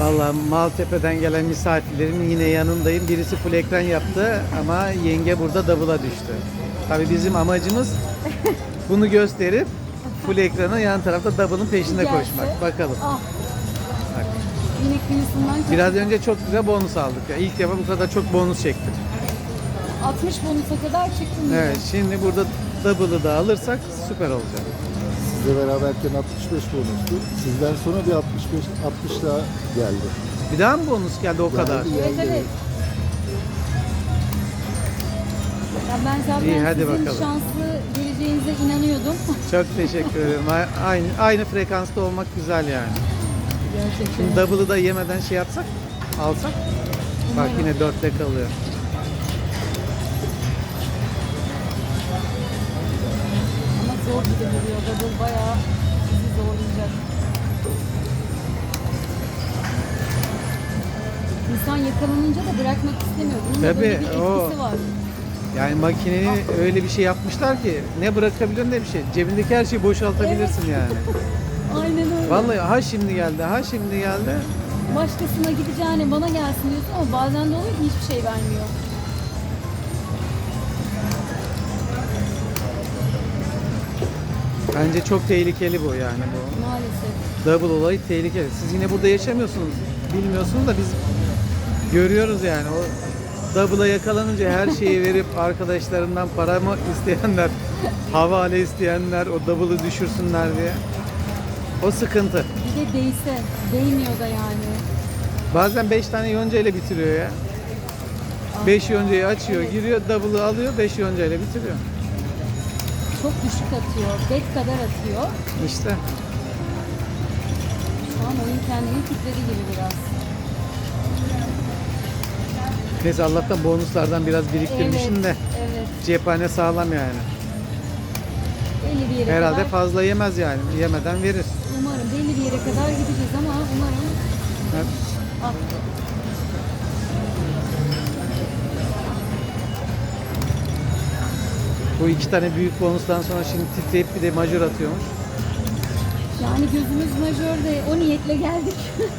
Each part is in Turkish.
Vallahi Maltepe'den gelen misafirlerin yine yanındayım. Birisi full ekran yaptı ama yenge burada double'a düştü. Tabii bizim amacımız bunu gösterip full ekranı yan tarafta double'ın peşinde Gelse. koşmak. Bakalım. Ah. Bak. Kaç- Biraz önce çok güzel bonus aldık. Ya. İlk defa bu kadar çok bonus çektim. 60 bonusa kadar yine. Evet, şimdi burada double'ı da alırsak süper olacak. Sizle beraberken 65 bonustu. Sizden sonra bir 65 60 daha geldi. Bir daha mı bonus geldi o kadar? Geldi, Evet geldi. evet. Ya ben zaten İyi, hadi sizin bakalım. şanslı geleceğinize inanıyordum. Çok teşekkür ederim. A- Aynı, aynı frekansta olmak güzel yani. Gerçekten. Şimdi double'ı da yemeden şey yapsak, alsak. Bak Umarım. yine dörtte kalıyor. Zor gibi duruyor. Double bayağı sizi zorlayacak. İnsan yakalanınca da bırakmak istemiyor. Bunun da böyle Tabii, bir etkisi o- var. Yani makineyi öyle bir şey yapmışlar ki ne bırakabiliyorsun ne bir şey. Cebindeki her şeyi boşaltabilirsin yani. Aynen öyle. Vallahi ha şimdi geldi, ha şimdi geldi. Başkasına gideceğine bana gelsin diyorsun ama bazen de oluyor ki hiçbir şey vermiyor. Bence çok tehlikeli bu yani bu. Maalesef. Double olayı tehlikeli. Siz yine burada yaşamıyorsunuz. Bilmiyorsunuz da biz görüyoruz yani. O double'a yakalanınca her şeyi verip arkadaşlarından para mı isteyenler, havale isteyenler, o double'ı düşürsünler diye. O sıkıntı. Bir de değse, değmiyor da yani. Bazen 5 tane yonca ile bitiriyor ya. 5 yoncayı açıyor, giriyor, double'ı alıyor, 5 yonca ile bitiriyor. Çok düşük atıyor, bet kadar atıyor. İşte. Şu an oyun kendini titredi gibi biraz. Neyse Allah'tan bonuslardan biraz biriktirmişim evet, de Evet. cephane sağlam yani. Belli bir yere Herhalde kadar, fazla yemez yani. Yemeden verir. umarım belli bir yere kadar gideceğiz ama umarım Evet. ah, Bu iki tane büyük bonustan sonra şimdi titreyip bir de majör atıyormuş. yani gözümüz majörde o niyetle geldik.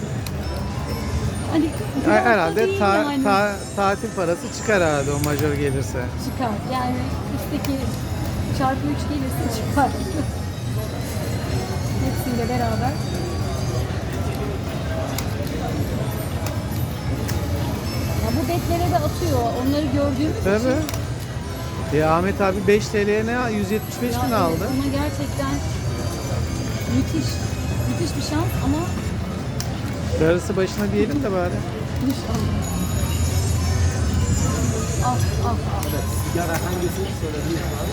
hani Ha- biraz da Herhalde değil ta- yani. ta- tatil parası çıkar herhalde o majör gelirse. çıkar. Yani üstteki çarpı 3 gelirse çıkar. Hepsiyle beraber. Ya bu betlere de atıyor. Onları gördüğümüz için. Ya Ahmet abi 5 TL'ye ne 175 Ya bin evet, aldı. Ama gerçekten müthiş. Müthiş bir şans ama Darısı başına diyelim de bari. inşallah. Ah ah ah. Sigara hangisi söylediğiniz var?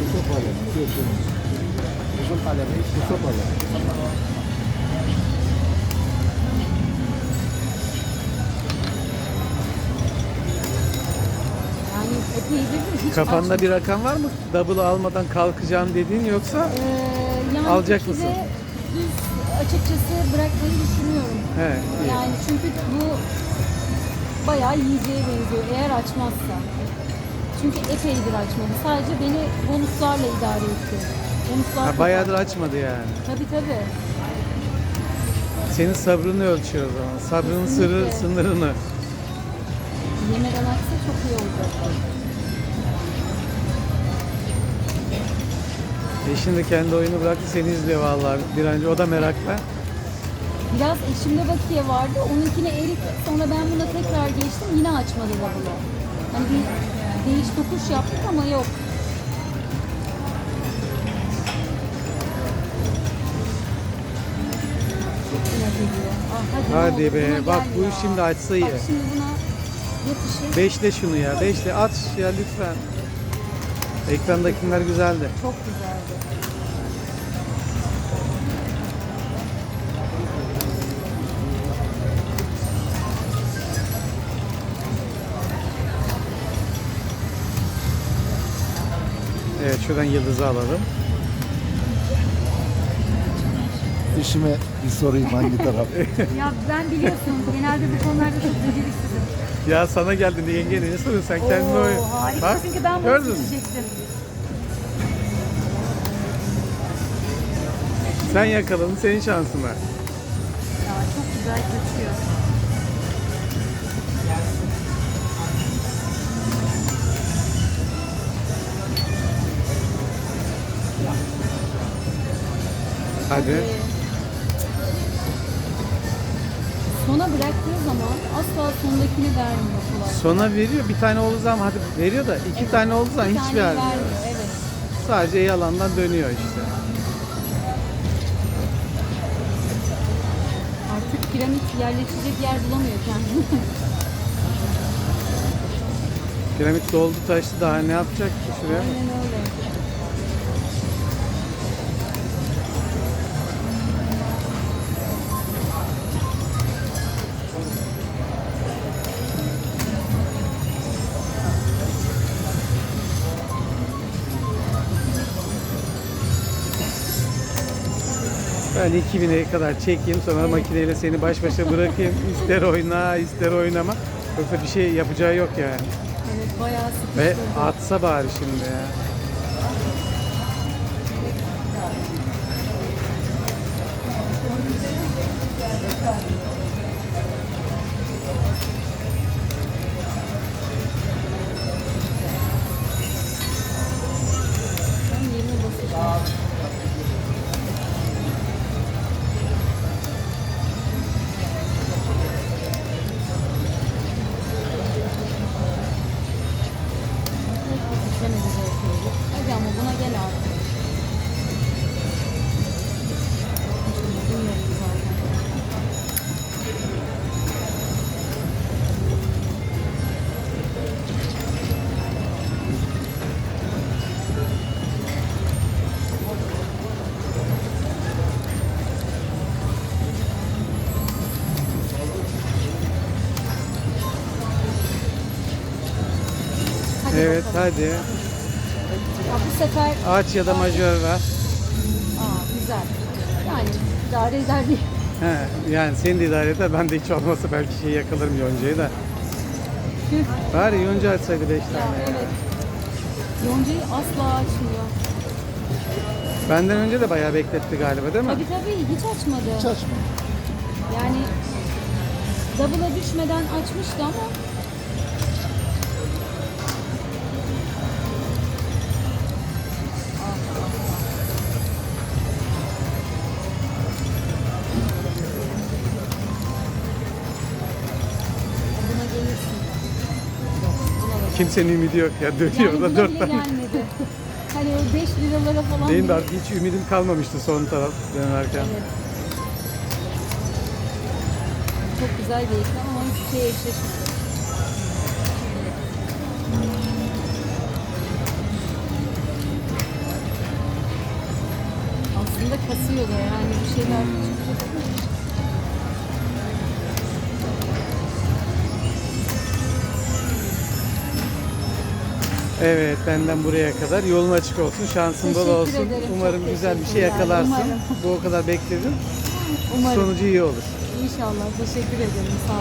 Yusuf Ali. Yusuf Ali. Yusuf Ali. Hiç Kafanda aç- bir rakam var mı? Double almadan kalkacağım dediğin yoksa? Ee, yani Alacak mısın? Düz açıkçası bırakmayı düşünüyorum. He, iyi. Yani çünkü bu bayağı yiyeceğe benziyor eğer açmazsa. Çünkü epeydir açmadı. Sadece beni bonuslarla idare etti. Bonuslar Ha, bayağıdır açmadı yani. Tabii tabii. Senin sabrını ölçüyor o zaman. Sabrının sırrı, Kesinlikle. sınırını. Yemeden açsa çok iyi olacak. Eşin de kendi oyunu bıraktı seni izliyor vallahi bir an önce. O da merakla. Biraz eşimde bakiye vardı. Onunkine eridi. Sonra ben buna tekrar geçtim. Yine açmadı bunu. Hani bir değiş tokuş yaptık ama yok. Ah, hadi, Hadi be. buna Bak gel bu ya. şimdi açsa iyi. Bak şimdi buna yetişir. Beşle şunu ya. Beşle aç ya lütfen. Ekrandakiler güzeldi. Çok güzeldi. Evet şuradan yıldızı alalım. İşime bir sorayım hangi taraf? Ya ben biliyorsun genelde bu konularda çok beceriksizim. Ya sana geldi diye yenge ne soruyorsun sen kendin Oo, oyun. harikasın ki ben bunu gördün mü? Sen yakaladın senin şansına. çok güzel kaçıyor. Hadi. Ee, sondakini vermiyor kolay. Sona veriyor. Bir tane olduğu zaman hadi veriyor da iki tane olduğu zaman hiç tane vermiyor. Evet. Sadece yalandan dönüyor işte. Artık piramit yerleşecek yer bulamıyor kendine. Piramit doldu taştı daha ne yapacak ki şuraya? Aynen öyle. Ben 2000'e kadar çekeyim sonra makineyle seni baş başa bırakayım. İster oyna ister oynama. Yoksa bir şey yapacağı yok yani. Evet bayağı Ve sıkıştırdı. atsa bari şimdi ya. Hadi. Ya bu sefer Aç ya da majör ver. Aa güzel. Yani idare eder diye. He, yani seni de idare eder. Ben de hiç olmazsa belki şey yakalarım yoncayı da. Bari yonca açsaydı 5 Ya tane. evet. Yoncayı asla açmıyor. Benden önce de bayağı bekletti galiba değil mi? Tabii tabii hiç açmadı. Hiç açma. Yani double'a düşmeden açmıştı ama Kimsenin ümidi yok ya. Dönüyor Yani da buna 4 bile tane. gelmedi. Hani o 5 liralara falan Benim de artık hiç ümidim kalmamıştı son taraf dönerken. Evet. Çok güzel bir ekran ama hiçbir şey eşleşmedi. Aslında kasıyor da yani bir şeyler çıkacak Evet benden buraya kadar yolun açık olsun, şansın bol olsun. ederim, Umarım çok güzel bir şey yakalarsın. Umarım. Bu o kadar bekledim. Umarım. Sonucu iyi olur. İnşallah. Teşekkür ederim. Sağ ol.